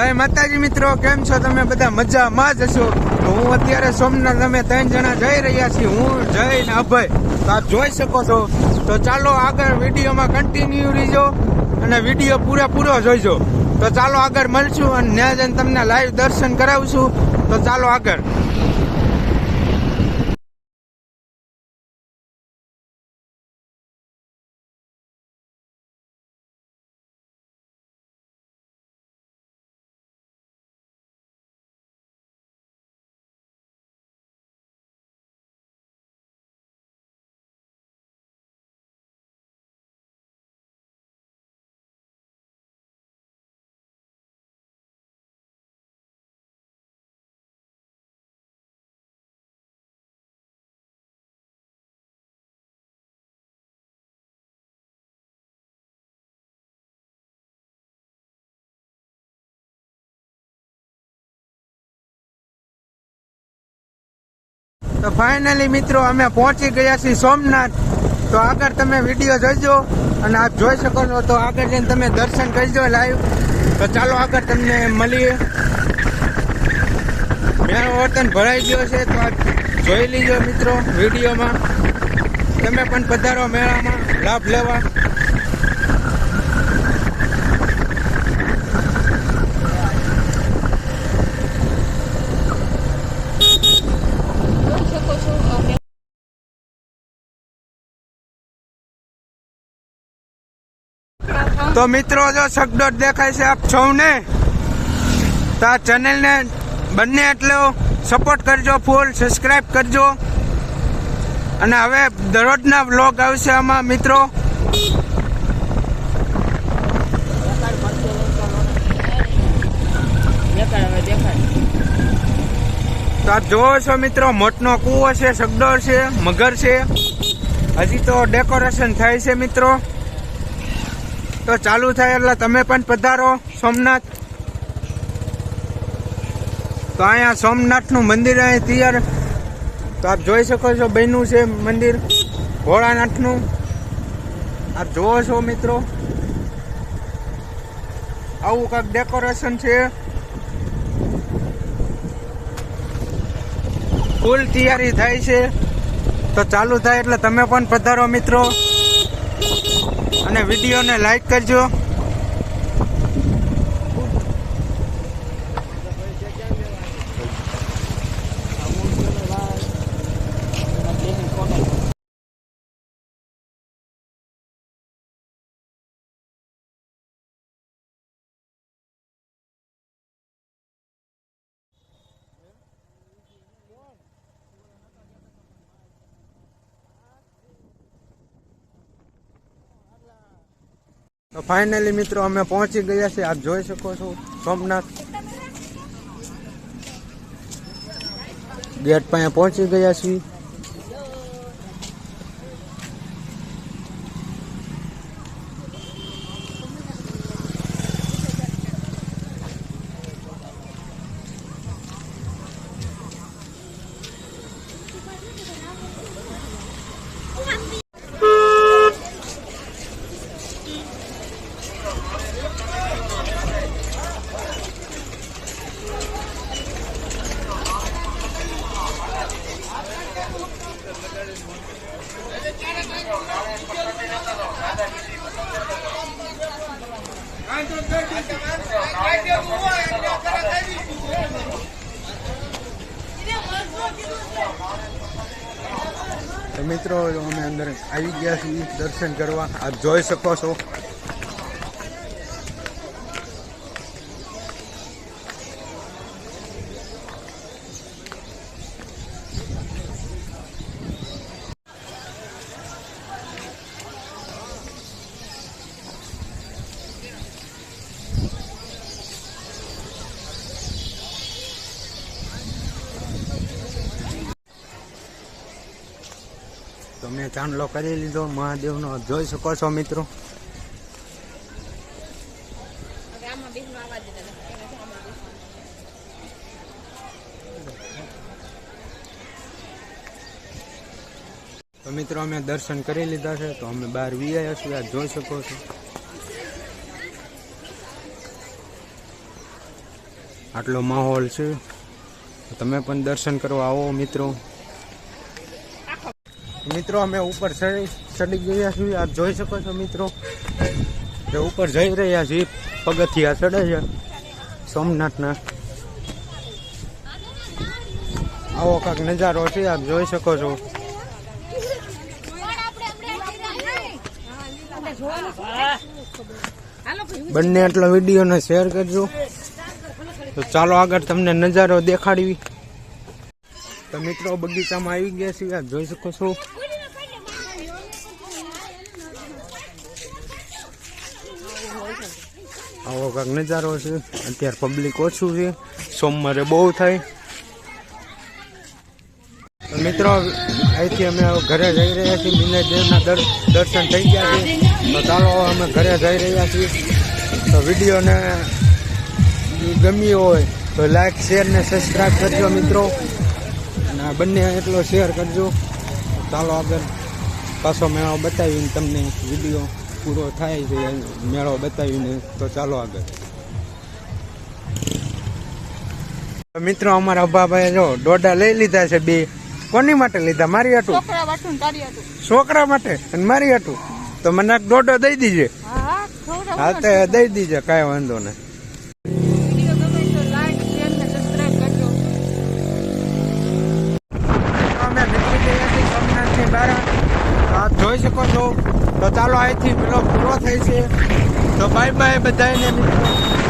જય માતાજી મિત્રો, કેમ છો તમે બધા? મજામાં જ હશો? તો હું અત્યારે સોમનાથ અમે ત્રણ જણા જઈ રહ્યા છીએ. હું, જય ને અભય. તો આપ જોઈ શકો છો. તો ચાલો આગળ વિડીયોમાં કન્ટિન્યુ રહીજો અને વીડિયો પૂરેપૂરો જોઈજો. તો ચાલો આગળ મળશું અને ત્યાં જઈને તમને લાઈવ દર્શન કરાવશું. તો ચાલો આગળ. તો ફાઇનલી મિત્રો અમે પહોંચી ગયા છીએ સોમનાથ. તો આગળ તમે વીડિયો જોઈજો અને આપ જોઈ શકો છો તો આગળ જઈને તમે દર્શન કરજો લાઈવ તો ચાલો આગળ તમને મળીએ. મેળો વર્તન ભરાઈ ગયો છે તો આપ જોઈ લીજો મિત્રો વિડીયોમાં તમે પણ પધારો મેળામાં, લાભ લેવા. તો મિત્રો, જો સગડોટ દેખાય છે આપ સૌને, તો આ ચેનલને બંને એટલો સપોર્ટ કરજો ફૂલ સબસ્ક્રાઈબ કરજો. અને હવે દરરોજના વ્લોગ આવશે આમાં, મિત્રો. તો આપ જોવો છો મિત્રો, મોટનો કૂવો છે સગડોળ છે, મગર છે. હજી તો ડેકોરેશન થાય છે, મિત્રો. તો ચાલુ થાય એટલે તમે પણ પધારો, સોમનાથ. તો અહીંયા સોમનાથનું મંદિર અહીં તૈયાર. તો આપ જોઈ શકો છો બન્યું છે મંદિર, ભોળાનાથનું. આપ જોવો છો મિત્રો. આવું કાંઈક ડેકોરેશન છે. ફૂલ તૈયારી થાય છે. તો ચાલુ થાય એટલે તમે પણ પધારો મિત્રો. અને વિડીયોને લાઈક કરજો. તો ફાઇનલી મિત્રો અમે પહોંચી ગયા છે આપ જોઈ શકો છો સોમનાથ. ગેટ પાસે પહોંચી ગયા છીએ તો મિત્રો અમે અંદર આવી ગયા છીએ દર્શન કરવા. આપ જોઈ શકો છો તમે ચાંદલો કરી લીધો, મહાદેવનો જોઈ શકો છો મિત્રો. તો મિત્રો, અમે દર્શન કરી લીધા છે, તો અમે બહાર વીઆયા છીએ આ જોઈ શકો છો. આટલો માહોલ છે. તમે પણ દર્શન કરવા આવો મિત્રો. મિત્રો, અમે ઉપર ચડી ચડી ગયા છીએ. આપ જોઈ શકો છો મિત્રો જે ઉપર જઈ રહ્યા છીએ. પગથિયા ચડે છે. સોમનાથના. આવો કાંક નજારો છે, આપ જોઈ શકો છો. બંને આટલો વિડીયોને શેર કરજો. તો ચાલો આગળ તમને નજારો દેખાડવી. તો મિત્રો, બગીચામાં આવી ગયા છીએ. આપ જોઈ શકો છો. આવો કાંક નજારો છે. અત્યારે પબ્લિક ઓછું છે. સોમવારે બહુ થાય. મિત્રો, અહીંથી અમે ઘરે જઈ રહ્યા છીએ. વિનય દેવના દર્શન થઈ ગયા છે. તો ચાલો અમે ઘરે જઈ રહ્યા છીએ. તો વિડીયોને ગમી હોય તો લાઈક શેર ને સબસ્ક્રાઈબ કરજો મિત્રો. અને બંને એટલો શેર કરજો. ચાલો આગળ પાછો મેળો બતાવીને તમને વીડિયો પૂરો થાય છે મેળો બતાવીને તો ચાલો આગળ. મિત્રો અમારા અભાભાઈ જો દોડા લઈ લીધા છે બે. કોની માટે લીધા? મારી હાટું? છોકરા માટે? અને મારી હાટું? તો મને દોડો દઈ દીજે. હા તે દઈ દીજે કાંઈ વાંધો નહીં. જોઈ શકો છો. તો ચાલો અહીંથી પેલો પૂરો થાય છે. તો બાય બાય બધાને મિત્રો.